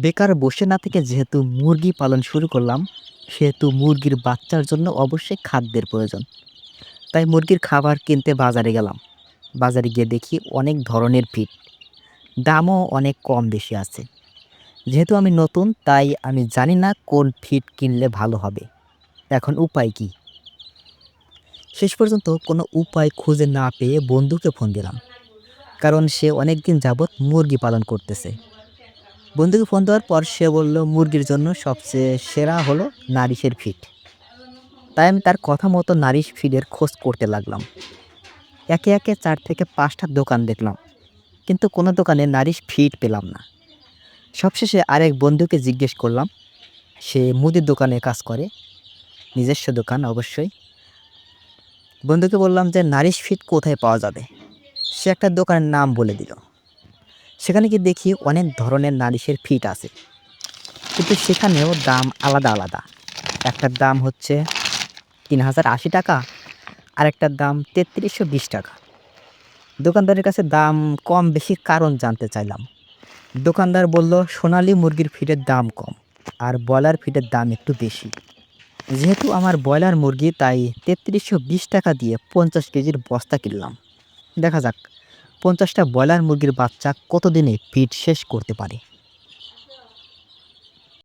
বেকার বসে না থেকে যেহেতু মুরগি পালন শুরু করলাম, সেহেতু মুরগির বাচ্চার জন্য অবশ্যই খাদ্যের প্রয়োজন। তাই মুরগির খাবার কিনতে বাজারে গেলাম। বাজারে গিয়ে দেখি অনেক ধরনের ফিড। দামও অনেক কম বেশি আছে। যেহেতু আমি নতুন, তাই আমি জানি না কোন ফিড কিনলে ভালো হবে। এখন উপায় কি? শেষ পর্যন্ত কোনো উপায় খুঁজে না পেয়ে বন্ধুকে ফোন দিলাম। কারণ সে অনেক দিন যাবৎ মুরগি পালন করতেছে। বন্ধুকে ফোন দেওয়ার পর সে বলল, মুরগির জন্য সবচেয়ে সেরা হলো নারিশের ফিড তাই আমি তার কথা মতো নারিশ ফিডের খোঁজ করতে লাগলাম। একে একে চার থেকে পাঁচটা দোকান দেখলাম, কিন্তু কোনো দোকানে নারিশ ফিড পেলাম না। সবশেষে আরেক বন্ধুকে জিজ্ঞেস করলাম, সে মুদির দোকানে কাজ করে? নিজস্ব দোকান, অবশ্যই। বন্ধুকে বললাম যে, নারিশ ফিড কোথায় পাওয়া যাবে? সে একটা দোকানের নাম বলে দিল। সেখানে গিয়ে দেখি অনেক ধরনের নারিশের ফিট আছে। কিন্তু সেখানেও দাম আলাদা আলাদা। একটার দাম হচ্ছে তিন হাজার আশি টাকা আর একটার দাম তেত্রিশশো বিশ টাকা। দোকানদারের কাছে দাম কম বেশি কারণ জানতে চাইলাম। দোকানদার বলল, সোনালি মুরগির ফিটের দাম কম আর ব্রয়লার ফিটের দাম একটু বেশি। যেহেতু আমার ব্রয়লার মুরগি, তাই তেত্রিশশো বিশ টাকা দিয়ে পঞ্চাশ কেজির বস্তা কিনলাম। দেখা যাক। পঞ্চাশটা ব্রয়লার মুরগির বাচ্চা কতদিনে ফিট শেষ করতে পারে?